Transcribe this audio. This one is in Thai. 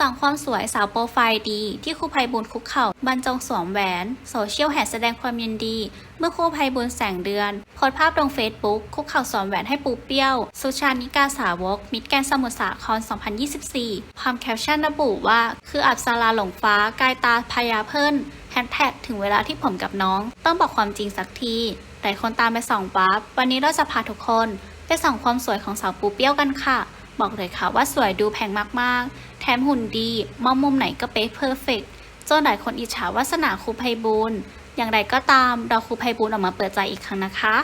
สองความสวยสาวโปรไฟล์ดี ที่ครูไพบุญคุกเข่าบรรจงสวมแหวน โซเชียลแห่แสดงความยินดี เมื่อครูไพบุญแสงเดือนโพสภาพลงเฟซบุ๊กคุกเข่าสวมแหวนให้ปูเปี้ยว สุชานิกาสาวก มิตรแกนสมุทรสาคร 2024 พร้อมแคปชั่นระบุว่า คืออับสราหลงฟ้ากายตาพยาเพิ่นแฮชแท็กถึงเวลาที่ผมกับน้อง ต้องบอกความจริงสักทีหลายคนตามไปส่องปั๊บวันนี้เราจะพาทุกคน ไปส่องความสวยของสาวปูเปี้ยวกันค่ะ บอกเลยค่ะว่าสวยดูแพงมากๆ แถมหุ่นดีมองมุมไหนก็เป๊ะเพอร์เฟกจนหลายคนอิจฉาวาสนาครูไพบูลย์อย่างไรก็ตามเราครูไพบูลย์ออกมาเปิดใจอีกครั้งนะคะ